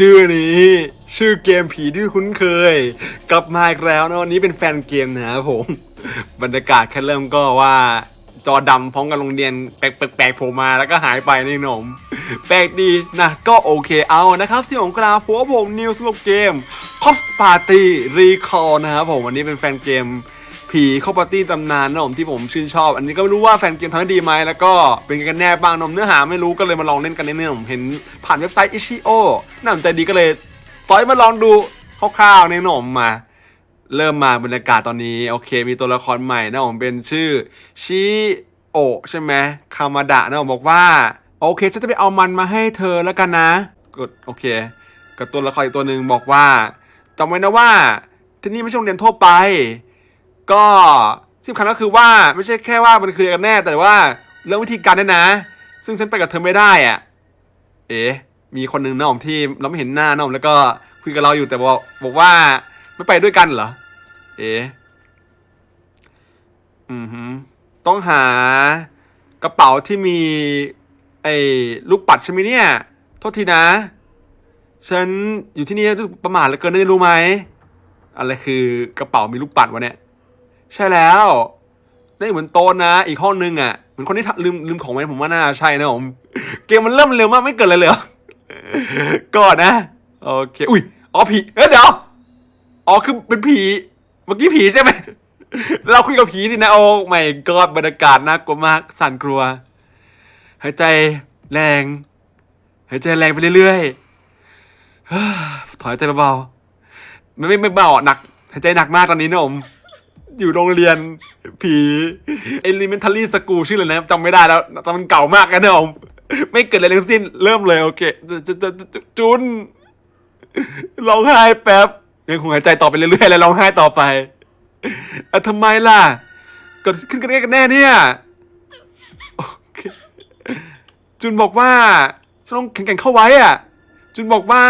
ชื่อนี้ ชื่อเกมผีที่คุ้นเคย กลับมาอีกแล้วนะวันนี้เป็นแฟนเกมนะครับผม บรรยากาศแค่เริ่มก็ว่าจอดำพร้อมกับโรงเรียนแปลกๆโผล่มาแล้วก็หายไปนี่หนม แปลกดีนะก็โอเคเอานะครับเสียงของกราฟัวผมนิวสโลเกมคอสปาร์ตี้รีคอร์นะครับผมวันนี้เป็นแฟนเกม ผีเข้าปาร์ตี้ตำนานนะผมที่ผมชื่นชอบ อันนี้ก็ไม่รู้ว่าแฟนเกมทำได้ดีไหมแล้วก็เป็นกันแน่บ้างนมเนื้อหาไม่รู้ก็เลยมาลองเล่นกันเล่นๆผมเห็นผ่านเว็บไซต์ Itch.io น่าสนใจดีก็เลยต่อยมาลองดูคร่าวๆในหนมมา เริ่มมาบรรยากาศตอนนี้ โอเค มีตัวละครใหม่นะผมเป็นชื่อชิโอใช่ไหมคามาดะนะผมบอกว่า โอเคฉันจะไปเอามันมาให้เธอแล้วกันนะกดโอเค กับตัวละครอีกตัวหนึ่งบอกว่าจำไว้นะว่าที่นี่ไม่ใช่โรงเรียนทั่วไป ก็ที่สำคัญก็คือว่าไม่ใช่แค่ว่ามันคือกันแน่แต่ว่าเรื่องวิธีการด้วยนะ ซึ่งฉันไปกับเธอไม่ได้อะ เอ๊ะมีคนหนึ่งนะผมที่เราไม่เห็นหน้านะผมแล้วก็คุยกับเราอยู่แต่บอกบอกว่าไม่ไปด้วยกันเหรอ เอ๊ะอือหือต้องหากระเป๋าที่มี ไอ้ลูกปัดใช่ไหมเนี่ย โทษทีนะ ฉันอยู่ที่นี่รู้สึกประมาทเหลือเกินได้รู้ไหมอะไรคือกระเป๋ามีลูกปัดวะเนี่ย ใช่แล้วนี่เหมือนโตะนะ อีกห้องนึงอะเหมือนคนที่ลืมลืมของไว้ผมว่าน่าใช่นะผมเกมมันเริ่มเร็วมากไม่เกิดอะไรเลยก่อนนะโอเคอุ้ยอ๋อผีเอ้ยเดี๋ยวอ๋อคือเป็นผีเมื่อกี้ผีใช่ไหมเราคุยกับผีสินะโอ้ไม่กอดบรรยากาศน่ากลัวมากสั่นกลัวหายใจแรงหายใจแรงไปเรื่อยๆถอนหายใจเบาๆไม่ไม่เบาหนักหายใจหนักมากตอนนี้นะผม อยู่โรงเรียนผี Elementary School ชื่อเลยนะจำไม่ได้แล้วแต่มันเก่ามากนะผมไม่เกิดอะไรทั้งสิ้น เริ่มเลยโอเคจะจะจะจะจุนร้องไห้แป๊บยังคงหายใจต่อไปเรื่อยๆแล้วร้องไห้ต่อไปอะทำไมล่ะเกิดขึ้นกันได้กันแน่เนี่ยโอเคจุนบอกว่าฉันต้องแข่งๆเข้าไว้อะ จุนบอกว่า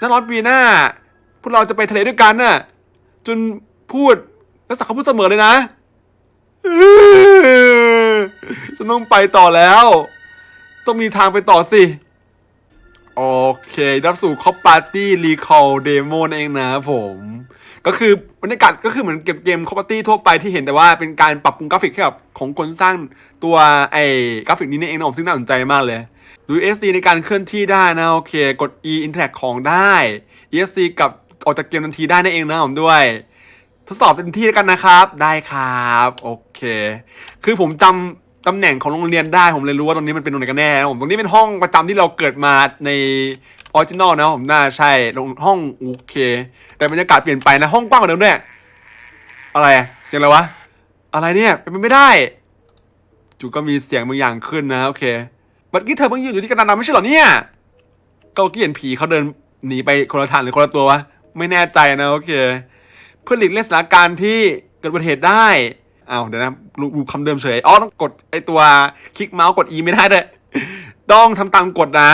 น้าร้อนปีหน้าพวกเราจะไปทะเลด้วยกันน่ะ จุนพูด แล้วสักเขาพูดเสมอเลยนะฉันต้องไปต่อแล้ว ต้องมีทางไปต่อสิ โอเค รับสู่คอปปาร์ตี้รีคอลเดโมนเองนะผม ก็คือบรรยากาศก็คือเหมือนเก็บเกมคอปปาร์ตี้ทั่วไปที่เห็นแต่ว่าเป็นการปรับปรุงกราฟิกให้กับของคนสร้างตัวไอ้กราฟิกนี้นี่เองนะผมซึ่งน่าสนใจมากเลยดู ESC ในการเคลื่อนที่ได้นะ โอเค กด E interact ของได้ ESC กับออกจากเกมทันทีได้นั่นเองนะผมด้วย ทดสอบเต็มที่แล้วกันนะครับ ได้ครับโอเค คือผมจำตำแหน่งของโรงเรียนได้ผมเลยรู้ว่าตรงนี้มันเป็นตรงไหนกันแน่ผมตรงนี้เป็นห้องประจำที่เราเกิดมาในออริจินอลนะผมน่าใช่โรงห้องโอเค แต่บรรยากาศเปลี่ยนไปนะห้องกว้างกว่าเดิมด้วยอะไรเสียงอะไรวะอะไรเนี่ยเป็นไปไม่ได้จู่ก็มีเสียงบางอย่างขึ้นนะโอเคเมื่อกี้เธอเพิ่งยืนอยู่ที่กระดานดำไม่ใช่เหรอเนี่ยก็เกี้เห็นผีเขาเดินหนีไปคนละทางหรือคนละตัววะไม่แน่ใจนะโอเค เพื่อหลีกเลี่ยงสถานการณ์ที่เกิดอุบัติเหตุได้อ้าวเดี๋ยวนะรูรูคำเดิมเฉยอ๋อต้องกดไอตัวคลิกเมาส์กด E ไม่ได้ด้วยต้องทำตามกฎนะ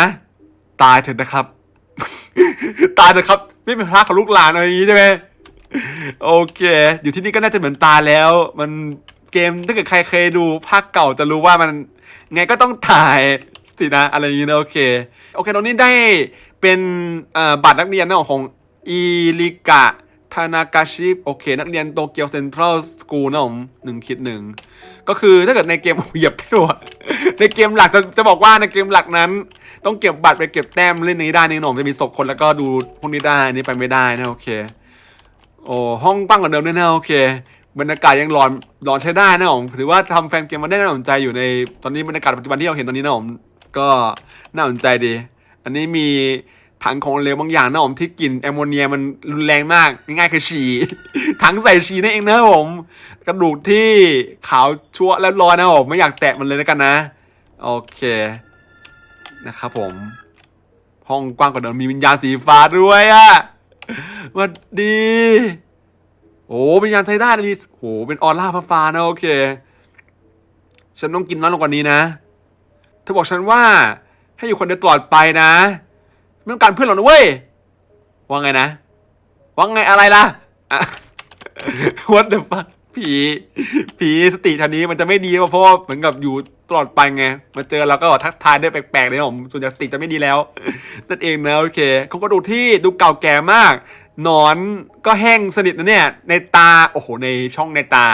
ตายเถอะนะครับ ตายเถอะครับไม่เป็นพระของลูกหลานอะไรอย่างนี้ใช่ไหมโอเค อยู่ที่นี่ก็น่าจะเหมือนตายแล้ว มันเกมถ้าเกิดใครเคยดูภาคเก่าจะรู้ว่ามันไงก็ต้องตายสินะอะไรอย่างนี้นะโอเค โอเคตรงนี้ได้เป็นบัตรนักเรียนนะของอีลิกะ ทานากาชิโอเค นักเรียนโตเกียวเซ็นทรัลสกูลนะผมหนึ่งคิดหนึ่งก็คือถ้าเกิดในเกมเหยียบไปด้วยในเกมหลักจะจะบอกว่าในเกมหลักนั้น ต้องเก็บบัตรไปเก็บแต้มเล่นนี้ได้นี่หนมจะมีศพคนแล้วก็ดูพวกนี้ได้อันนี่ไปไม่ได้นะโอเค โอ้ห้องตั้งกว่าเดิมด้วยนะโอเค บรรยากาศยังร้อนร้อนใช้ได้นะผมถือว่าทำแฟนเกมมาได้น่าสนใจอยู่ในตอนนี้บรรยากาศปัจจุบันที่เราเห็นตอนนี้นะผมก็น่าสนใจดี อันนี้มี ถังของเหลวบางอย่างนะผมที่กลิ่นแอมโมเนียมันรุนแรงมากง่ายๆคือฉี่ถังใส่ฉี่นั่นเองนะผมกระดูกที่ขาวชั่วแล้วร้อนนะผมไม่อยากแตะมันเลยแล้วกันนะ โอเคนะครับผม ห้องกว้างกว่าเดิมมีวิญญาณสีฟ้าด้วยอะสวัสดี โอ้วิญญาณใช้ได้นะมีโอ้เป็นออร่าฟ้าๆนะโอเค ฉันต้องกินน้อยลงกว่านี้นะเธอบอกฉันว่าให้อยู่คนเดียวตลอดไปนะ ไม่ต้องการเพื่อนหรอกนะเว้ยว่าไงนะว่าไงอะไรล่ะอะ What the fuck ผีผีสติทานี้มันจะไม่ดีเพราะเหมือนกับอยู่ตลอดไปไงมาเจอเราก็ทักทายได้แปลกๆเลยนะผมส่วนใหญ่สติจะไม่ดีแล้วนั่นเองนะโอเคเขาก็ดูที่ดูเก่าแก่มาก นอนก็แห้งสนิทนะเนี่ย ในตาโอ้โหในช่องในตา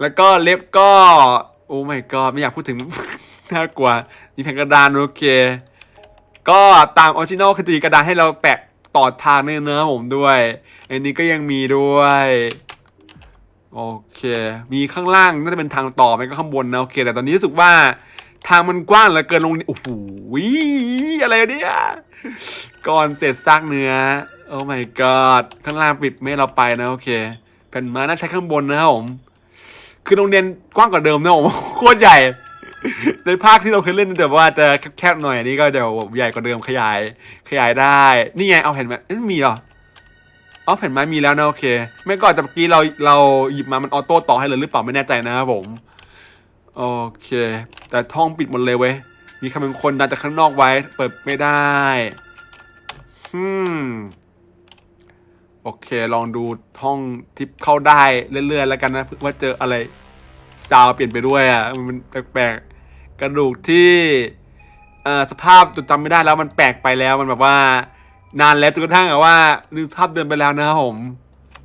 แล้วก็เล็บก็ โอ้ my god ไม่อยากพูดถึงน่ากลัวมีแผ่นกระดานโอเค ก็ตามออริจินอลคือตีกระดานให้เราแปะต่อทางเนื้อเนื้อผมด้วย อันนี้ก็ยังมีด้วย โอเค มีข้างล่างน่าจะเป็นทางต่อไปก็ข้างบนนะโอเค แต่ตอนนี้รู้สึกว่าทางมันกว้างเหลือเกินลงนี่โอ้โหอะไรเนี่ยก่อนเสร็จซากเนื้อ โอ้ my god ข้างล่างปิดไม่เราไปนะโอเคแผ่นม้น่าใช้ข้างบนนะครับผม คือโรงเรียนกว้างกว่าเดิมนะผมโคตรใหญ่ ในภาคที่เราเคยเล่นแต่ว่าจะแคบๆหน่อยอันนี้ก็จะแบบใหญ่กว่าเดิมขยาย ขยายได้ นี่ไงเอาแผ่นไม้เอ๊ะมีเหรอเอาแผ่นไม้มีแล้วนะโอเค ไม่ก่อนจากเมื่อกี้เราเราหยิบมามันออโต้ต่อให้เลยหรือเปล่าไม่แน่ใจนะครับผมโอเค แต่ท้องปิดหมดเลยเว้ยมีครเป็นคนดันจากข้างนอกไว้ เปิดไม่ได้ฮึมโอเค ลองดูท่องที่เข้าได้เรื่อยๆแล้วกันนะว่าเจออะไรซาวเปลี่ยนไปด้วยอะมันแปลกๆ กระดูกที่เอ่อสภาพจดจำไม่ได้แล้วมันแปลกไปแล้วมันแบบว่า นานแล้วจนกระทั่งอะว่าลืมสภาพเดิมไปแล้วนะครับผม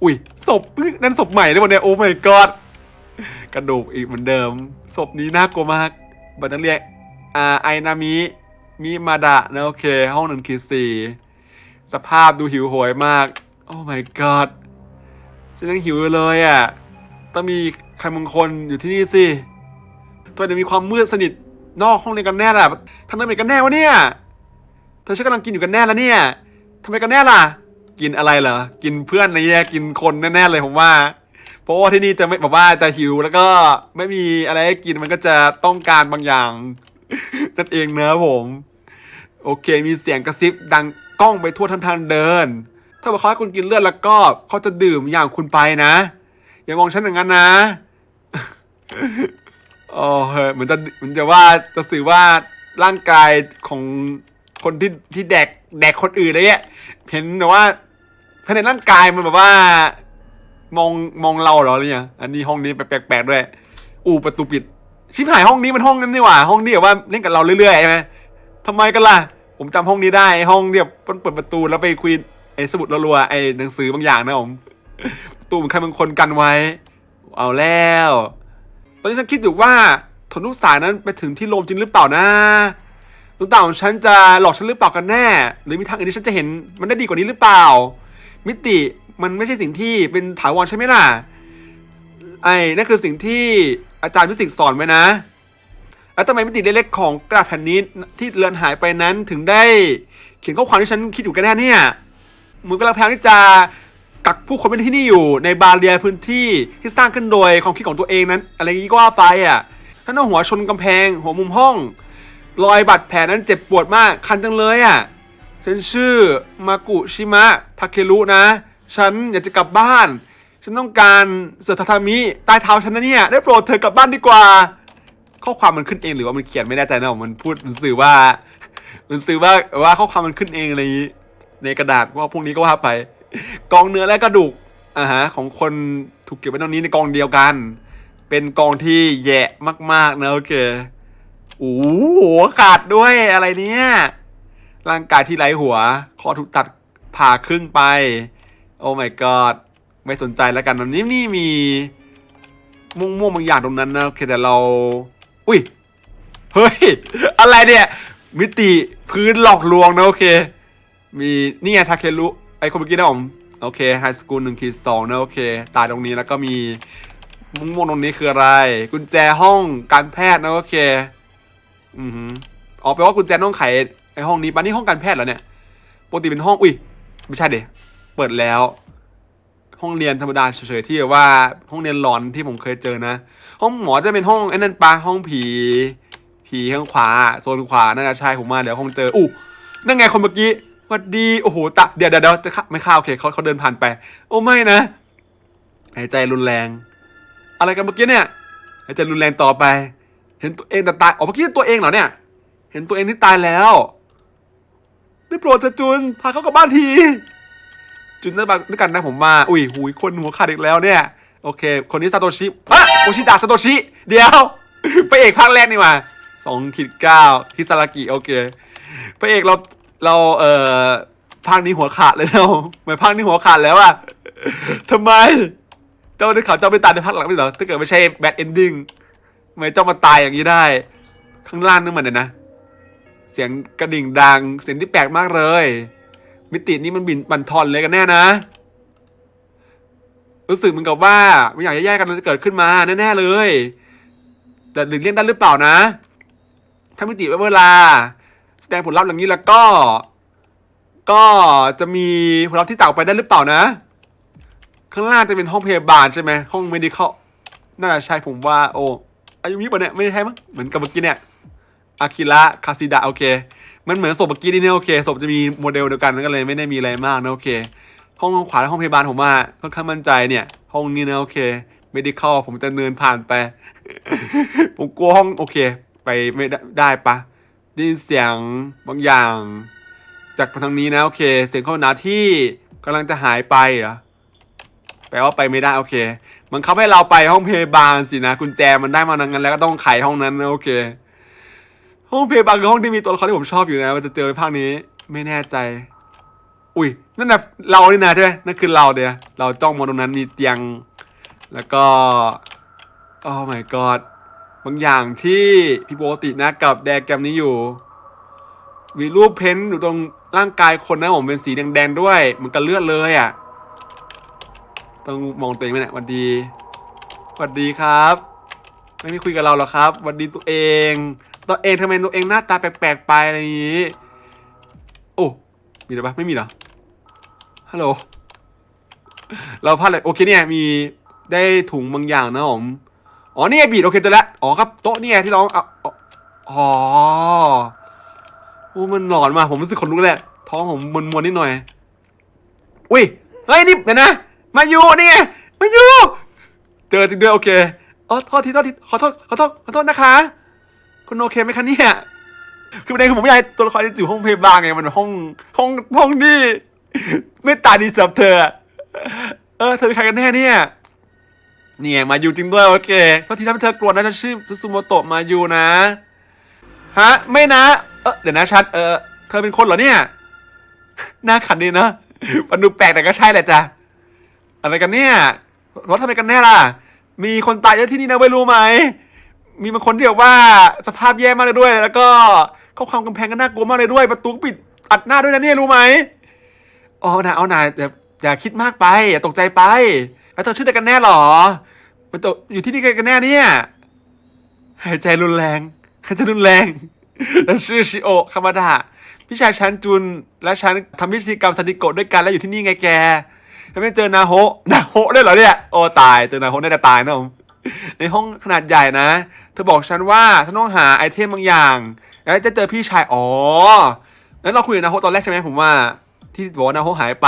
อุ้ยศพนั่นศพใหม่ได้หมดเนี่ยโอ้ my god กระดูกอีกเหมือนเดิมศพนี้น่ากลัวมากบัตรนักเรียนอ่าไอนามิมิมาดะนะโอเค ห้องหนึ่งขีดสี่สภาพดูหิวโหยมาก โอ้ my god ฉันยังหิวเลยอะ ต้องมีใครบางคนอยู่ที่นี่สิทำไมถึงมีความมืดสนิท นอกห้องเรียนกันแน่ล่ะทำไมเป็นกันแน่วะเนี่ย เธอฉันกำลังกินอยู่กันแน่แล้วเนี่ยทำไมกันแน่ล่ะ กินอะไรเหรอ กินเพื่อนอะไรเนี่กินคนแน่ๆเลยผมว่า เพราะว่าที่นี่จะไม่แบบว่าจะหิวแล้วก็ไม่มีอะไรให้กินมันก็จะต้องการบางอย่าง นั่นเองนะผม โอเค มีเสียงกระซิบดังก้องไปทั่วทั้งทางเดิน ถ้าว่าเขาให้คุณกินเลือดแล้วก็เขาจะดื่มอย่างคุณไปนะ อย่ามองฉันอย่างนั้นนะ โอ้เฮ้ยเหมือนจะเหมือนจะว่าจะสื่อว่าร่างกายของคนที่ที่แดกแดกคนอื่นอะไรเงี้ยเห็นแต่ว่าภายในร่างกายมันแบบว่า มองมองเราเหรอเนี่ยอันนี้ห้องนี้แปลกๆด้วย อู่ประตูปิด ชิบหายห้องนี้มันห้องนั้นนี่หว่า ห้องที่แบบว่าเล่นกับเราเรื่อยๆใช่ไหมทำไมกันล่ะ ผมจำห้องนี้ได้ ห้องที่แบบมันเปิดประตูแล้วไปคุยไอ้สมุดรัวๆไอ้หนังสือบางอย่างนะผมประตูมือนใครบางคนกันไว้ เอาแล้ว ตอนนี้ฉันคิดอยู่ว่าถนนลูกสายนั้นไปถึงที่โรมจริงหรือเปล่านะดวงตาของฉันจะหลอกฉันหรือเปล่ากันแน่ หรือมีทางอื่นที่ฉันจะเห็นมันได้ดีกว่านี้หรือเปล่า มิติมันไม่ใช่สิ่งที่เป็นถาวรใช่ไหมล่ะ ไอ้นั่นคือสิ่งที่อาจารย์ฟิสิกส์สอนไว้นะ แล้วทำไมมิติเล็กๆของกระดาษแผ่นนี้ที่เลือนหายไปนั้นถึงได้ เขียนข้อความที่ฉันคิดอยู่กันแน่เนี่ย มือกำลังพยายามที่จะ กักผู้คนไว้ที่นี่อยู่ในบาเรียพื้นที่ที่สร้างขึ้นโดยความคิดของตัวเองนั้น อะไรอย่างนี้ก็ว่าไปอะท่านเอาหัวชนกำแพง หัวมุมห้อง รอยบาดแผลนั้นเจ็บปวดมากคันจังเลยอะฉันชื่อมากุชิมะทาเครุนะ ฉันอยากจะกลับบ้าน ฉันต้องการเสือทาทามิใต้เท้าฉันนะเนี่ย ได้โปรดเธอกลับบ้านดีกว่า ข้อความมันขึ้นเองหรือว่ามันเขียนไม่แน่ใจนะมันพูดมันสื่อว่า มันสื่อว่าว่าข้อความมันขึ้นเองอะไรอย่างนี้ในกระดาษว่าพวกนี้ก็ว่าไป กองเนื้อและกระดูกอ่าฮะของคนถูกเก็บไว้ตรงนี้ในกองเดียวกัน เป็นกองที่แย่มากๆนะโอเคโอ้โหหัวขาดด้วยอะไรเนี่ยร่างกายที่ไร้หัว คอถูกตัดผ่าครึ่งไป โอ้ my god ไม่สนใจแล้วกันวันนี้นี่มีม่วงม่งๆบางอย่างตรงนั้นนะโอเคแต่เรา อุ้ย เฮ้ย อะไรเนี่ย มิติพื้นหลอกลวงนะโอเค มีนี่ไงทาเครุ ไอคนเมื่อกี้นะผม โอเคไฮสคูลหนึ่งขีดสองนะโอเค ตายตรงนี้แล้วก็มีม่วงม่วงตรงนี้คืออะไร กุญแจห้องการแพทย์นะโอเค อือหืออ๋อแปลว่ากุญแจต้องไขไอห้องนี้ปะนี่ห้องการแพทย์เหรอเนี่ยปกติเป็นห้องอุ้ยไม่ใช่เดเปิดแล้ว ห้องเรียนธรรมดาเฉยๆที่แบบว่าห้องเรียนหลอนที่ผมเคยเจอนะ ห้องหมอจะเป็นห้องไอ้นั่นปะห้องผี ผีข้างขวาโซนขวาน่าจะใช่ผมมาเดี๋ยวคงเจออู้นั่นไงคนเมื่อกี้ วัสดีโอ้โหตะเดี๋ยวเดี๋ยวจะเข้าไม่ข้าโอเคเขาเขาเดินผ่านไป โอ้ไม่นะหายใจรุนแรง อะไรกันเมื่อกี้เนี่ยหายใจรุนแรงต่อไป เห็นตัวเองแต่ตายอ๋อเมื่อกี้ตัวเองเหรอเนี่ย เห็นตัวเองที่ตายแล้วได้โปรดเถอะจุนพาเขากลับบ้านที จุนนั่นบาด้วยกันนะผมว่าอุ้ยหูยคนหัวขาดอีกแล้วเนี่ย โอเค คนนี้ซาโตชิอะโอชิดะซาโตชิเดี๋ยวพระเอกภาคแรกนี่มาสองขีดเก้าฮิซารากิโอเคพระเอกเรา เราเอ่อภาคนี้หัวขาดเลยนะทำไมภาคนี้หัวขาดแล้วอะทำไม เจ้าได้ข่าวเจ้าไปตายในภาคหลังไม่เหรอถ้าเกิดไม่ใช่แบดเอนดิ้งทำไมเจ้ามาตายอย่างนี้ได้ ข้างล่างนั่นมันเนี่ยนะ เสียงกระดิ่งดัง เสียงที่แปลกมากเลย มิตินี้มันบินบันทอนเลยกันแน่นะ รู้สึกเหมือนกับว่าไม่อยากแยกกันจะเกิดขึ้นมาแน่ๆเลยจะหลีกเลี่ยงได้หรือเปล่านะ ถ้ามิติไว้เวลา แสดงผลลัพธ์อย่างนี้แล้วก็ ก็จะมีผลลัพธ์ที่ต่างออกไปได้หรือเปล่านะ ข้างล่างจะเป็นห้องพยาบาลใช่ไหมห้อง medical น่าจะใช่ผมว่า โอ้อายุมิปะเนี่ยไม่ใช่มั้งเหมือนกับเมื่อกี้เนี่ยอากิระคาซิดะโอเค มันเหมือนศพเมื่อกี้นี่เนี่ยโอเคศพจะมีโมเดลเดียวกันก็เลยไม่ได้มีอะไรมากนะโอเค ห้องขวาและห้องพยาบาลผมว่าค่อนข้างมั่นใจเนี่ย ห้องนี้นะโอเค medical ผมจะเดินผ่านไป ผมกลัวห้องโอเค ไปไม่ได้ได้ปะ ได้ยินเสียงบางอย่าง จากทางนี้นะโอเค เสียงเข้าหนาที่กำลังจะหายไปเหรอแปลว่าไปไม่ได้โอเค มันเขาให้เราไปห้องเพยาบาลสินะกุญแจมันได้มาดังนั้น แล้วก็ต้องไขห้องนั้นนะโอเค ห้องเพยาบาลคือห้องที่มีตัวละครที่ผมชอบอยู่นะมันจะเจอในภาคนี้ ไม่แน่ใจ อุ้ยนั่นน่ะเรานี่นะใช่ไหมนั่นคือเราเดียเราจ้องมองตรงนั้นมีเตียง แล้วก็โอ้ my god บางอย่างที่ผิดปกตินะกับแดกแกมนี้อยู่ มีรูปเพ้นท์อยู่ตรงร่างกายคนนะผมเป็นสีแดงๆด้วยเหมือนกับเลือดเลยอะ ต้องมองตัวเองไหมเนี่ยหวันดีหวันดีครับ ไม่มีคุยกับเราหรอครับหวันดีตัวเอง ตัวเองทำไมตัวเองหน้าตาแปลกๆไปอะไรอย่างนี้ โอ้มีหรือปะไม่มีเหรอฮัลโหลเราพลาดเลยโอเคเนี่ยมีได้ถุงบางอย่างนะผม อ๋อนี่ไงบีดโอเคเจอแล้วอ๋อครับโต๊ะเนี่ยที่เราเอาเอาอ๋อโอ้มันหลอนมาผมรู้สึกขนลุกเลยท้องผมมวนๆนิดหน่อย อุ้ยเฮ้ยนี่เดี๋ยวนะ มาอยู่นี่ไงมาอยู่เจอจริงด้วยโอเคอ๋อโทษทีโทษทีขอโทษขอโทษขอโทษนะคะ คุณโอเคไหมคะเนี่ยคือประเด็นคือผมไม่อยากให้ตัวละครที่อยู่ห้องเพยาบาลไงมันห้องห้องห้องนี่ไม่ตาดีสำหรับเธอ เออเธอใครกันแน่เนี่ย เนี่ยมาอยู่จริงด้วยโอเคโทษทีทำให้เธอกลัวนะฉันชื่อซูโมโตะมาอยู่นะ ฮะ ไม่นะ เออเดี๋ยวนะชัด เออ เธอเป็นคนเหรอเนี่ย หน้าขันดีนะมันดูแปลกแต่ก็ใช่แหละจ้ะ อะไรกันเนี่ยรถทำไมกันแน่ล่ะ มีคนตายเยอะที่นี่นะไม่รู้ไหม มีบางคนที่แบบว่าสภาพแย่มากเลยด้วย แล้วก็ข้อความกำแพงก็น่ากลัวมากเลยด้วย ประตูก็ปิดอัดหน้าด้วยนะเนี่ยรู้ไหมอ๋อนะเอานะอย่าอย่าคิดมากไป อย่าตกใจไป แล้วเธอชื่ออะไรกันแน่หรอ มันตกอยู่ที่นี่กันแน่เนี่ย หายใจรุนแรง หายใจรุนแรง แล้วชื่อชิโอะคามาดะพี่ชายฉันจุน และฉันทำพิธีกรรมซันดิโกะด้วยกันแล้วอยู่ที่นี่ไงแกทำไมเจอนาโฮะนาโฮะด้เหรอเนี่ย โอ้ตาย เจอนาโฮะน่าจะตายนะผม ในห้องขนาดใหญ่นะ เธอบอกฉันว่าฉันต้องหาไอเทมบางอย่าง แล้วจะเจอพี่ชาย อ๋อ นั้นเราคุยกับนาโฮตอนแรกใช่ไหมผมว่า ที่บอกว่านาโฮหายไป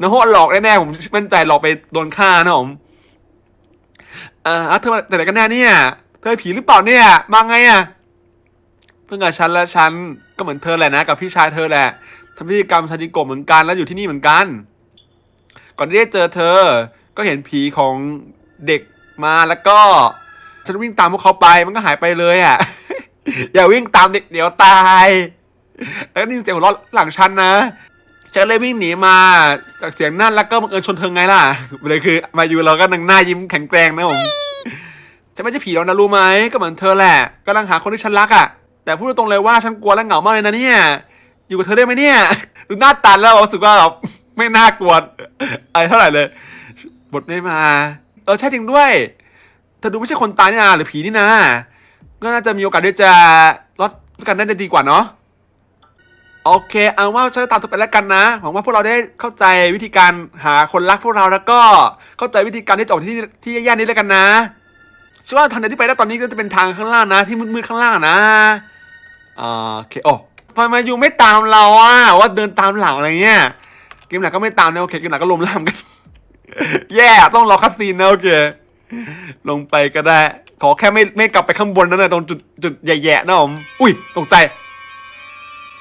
นาโฮหลอกแน่ๆผมมั่นใจหลอกไปโดนฆ่านะผมอ่าเธอมาจากไหนกันแน่เนี่ยเธอผีหรือเปล่าเนี่ยมาไงอะเพื่อนกับฉันและฉันก็เหมือนเธอแหละนะ กับพี่ชายเธอแหละทำพิธีกรรมซาดิโกเหมือนกันแล้วอยู่ที่นี่เหมือนกัน ก่อนที่จะเจอเธอ ก็เห็นผีของเด็กมาแล้วก็ฉันวิ่งตามพวกเขาไปมันก็หายไปเลยอะ อย่าวิ่งตามเด็กเดี๋ยวตาย แล้วก็ได้ยินเสียงหัวเราะหลังฉันนะ ฉันเลยวิ่งหนีมาจากเสียงนั่นแล้วก็บังเอิญชนเธอไงล่ะเลยคือ มาอยู่เราก็นั่งหน้ายิ้มแข็งแกร่งนะผมฉันไม่ใช่ผีแล้วนะรู้ไหมก็เหมือนเธอแหละกำลังหาคนที่ฉันรักอะ แต่พูดตรงๆเลยว่าฉันกลัวและเหงามากเลยนะเนี่ย อยู่กับเธอได้ไหมเนี่ยดูหน้าตาแล้วรู้สึกว่าแบบไม่น่ากลัวอะไรเท่าไหร่เลยบทไม่มาเออใช่จริงด้วยเธอดูไม่ใช่คนตายนี่นาหรือผีนี่นาก็น่าจะมีโอกาสที่จะรอดกันได้ดีกว่าเนาะ โอเค เอาว่าฉันจะตามเธอไปแล้วกันนะ หวังว่าพวกเราได้เข้าใจวิธีการหาคนรักพวกเราแล้วก็เข้าใจวิธีการที่จะออกที่ที่แย่ๆนี้แล้วกันนะชื่อว่าทางเดินที่ไปได้ตอนนี้ก็จะเป็นทางข้างล่างนะ ที่มืดๆข้างล่างนะโอเคโอ้ทำไมยูไม่ตามเราอะว่าเดินตามหลังอะไรเงี้ยเกมหลักก็ไม่ตามนะโอเคเกมหลักก็ลมล่ามกัน แย่ต้องรอคัสซีนนะโอเคลงไปก็ได้ ขอแค่ไม่ไม่กลับไปข้างบนนั่นแหละตรงจุดจุดใหญ่ๆนะผมอุ้ยตกใจ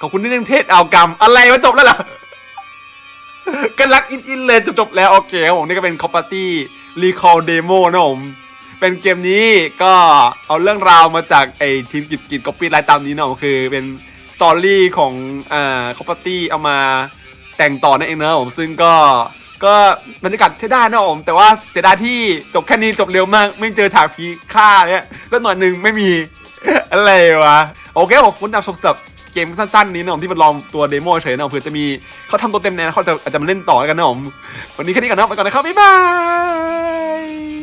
ขอบคุณที่ยังเทศเอากรรม อะไรมาจบแล้วเหรอกันรักอินอินเลยจบจบๆแล้ว โอเคครับผมนี่ก็เป็นคอปปาร์ตี้รีคอลเดโมนะผม เป็นเกมนี้ก็เอาเรื่องราวมาจากไอ้ทีมกิจกิจก๊อปปี้ไลท์ตามนี้เนาะคือเป็นสตอรี่ของอ่าคอปตี้เอามาแต่งต่อนั่นเองนะผมซึ่งก็ก็บรรยากาศใช้ได้นะผมแต่ว่าเสียดายที่จบแค่นี้จบเร็วมาก ไม่เจอฉากพีฆ่าเนี่ยสักหน่อยหนึ่งไม่มีอะไรวะ โอเคผมคุณนำชมสำหรับ เกมสั้นๆนี้นะผมที่มันลองตัวเดโมเฉยๆนะผมเผื่อจะมีเขาทำตัวเต็มแน่เขาจะอาจจะมาเล่นต่อแล้วกันนะผมวันนี้แค่นี้ก่อนนะไปก่อนนะครับบ๊ายบาย